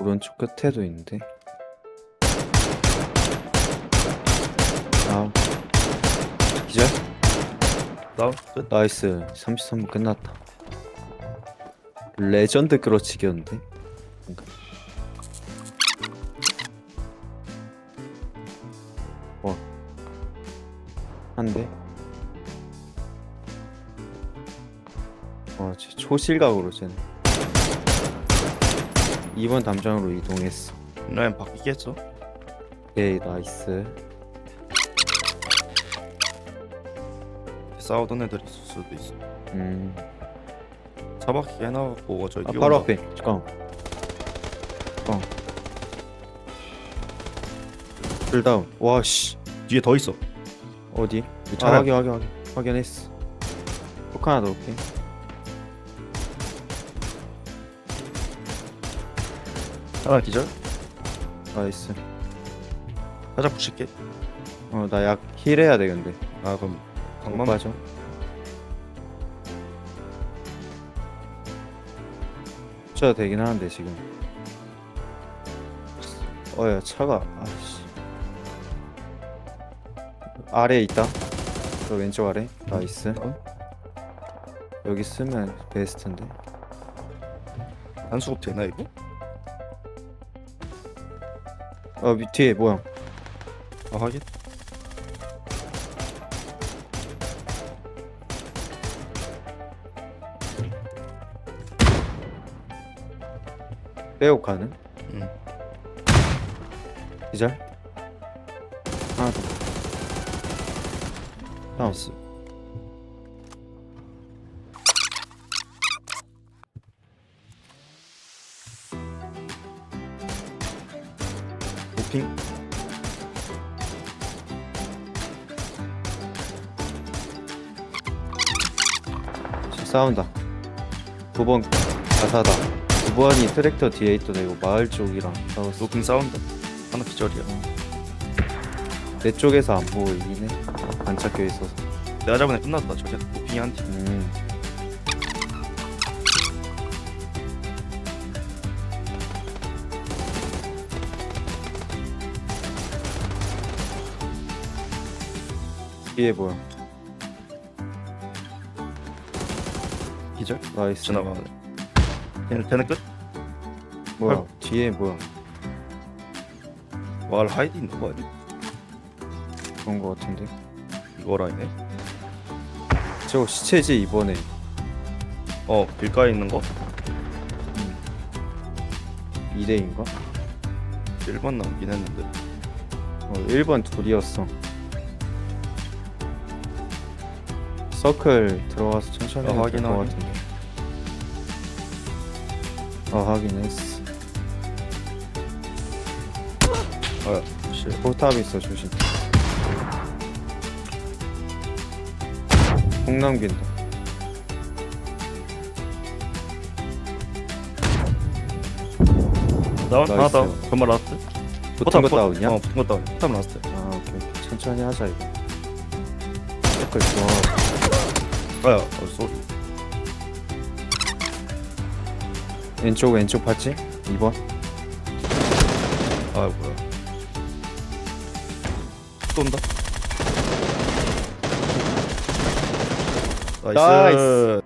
오른쪽 끝에도 있는데. 아. 기절? 다운 끝 나이스. 33분 끝났다. 레전드 끌어치기였는데. 뭔가. 와. 한 대. 와, 쟤 초실각으로 쟤는. 2번 담장으로 이동했어. 라인 바뀌겠죠? 오케이, 나이스. 싸우던 애들이 있을 수도 있어 음. 차바퀴 해놔갖고 저기 아, 바로. 앞에. 잠깐. 잠깐. 풀다운. 와, 씨. 뒤에 더 있어 어디? 차 아. 확인, 확인, 확인. 확인했어. 폭 하나 넣을게. 하나 기절 나이스. 살짝 붙일게 어, 나 약 힐해야 돼, 근데. 아 그럼 못 방만 빠져. 쳐야 되긴 하는데, 지금. 어야, 차가, 아씨. 아래에 있다. 저 왼쪽 아래. 나이스. 여기 쓰면 베스트인데. 한수급 되나 이거? 어, 밑 뒤에 뭐야? 아 하긴 빼고 가는? 응 기절? 하나 더. 나이스 핑 싸운다. 9번 가사다. 9번이 트랙터 뒤에 있던 애고 마을 쪽이랑 싸웠어. 오핑 싸운다 하나 기절이야 내 쪽에서 안 보이긴 해. 반짝여 있어서. 내가 잡은 애 끝났다 저기 오핑이 한 팀 음. 뒤에 뭐야? 기절 나이스. 지나가네 걔는 걔는 끝? 뭐야? 뒤에 뭐야? 왈 하이드 있는 거 아니야? 그런 거 같은데. 이거라이네 저거 시체지 이번에. 어 길가에 있는 거 2대인가? 1번 남긴 했는데 어, 1번 둘이었어. 서클 들어가서 천천히 아, 해도 확인, 될것 확인. 같은데. 아 확인했어. 아 씨. 포탑 있어 조심. 폭 남긴다. 다운? 나이스. 하나 그말 라스트? 붙은 거 다운이야? 어 붙은 거 다운 포탑 라스트 아 오케이 오케이. 천천히 하자 이거. 서클 좋아. 아야 어 쏘리 왼쪽 왼쪽 봤지? 2번. 아 뭐야 쏜다 나이스, 나이스.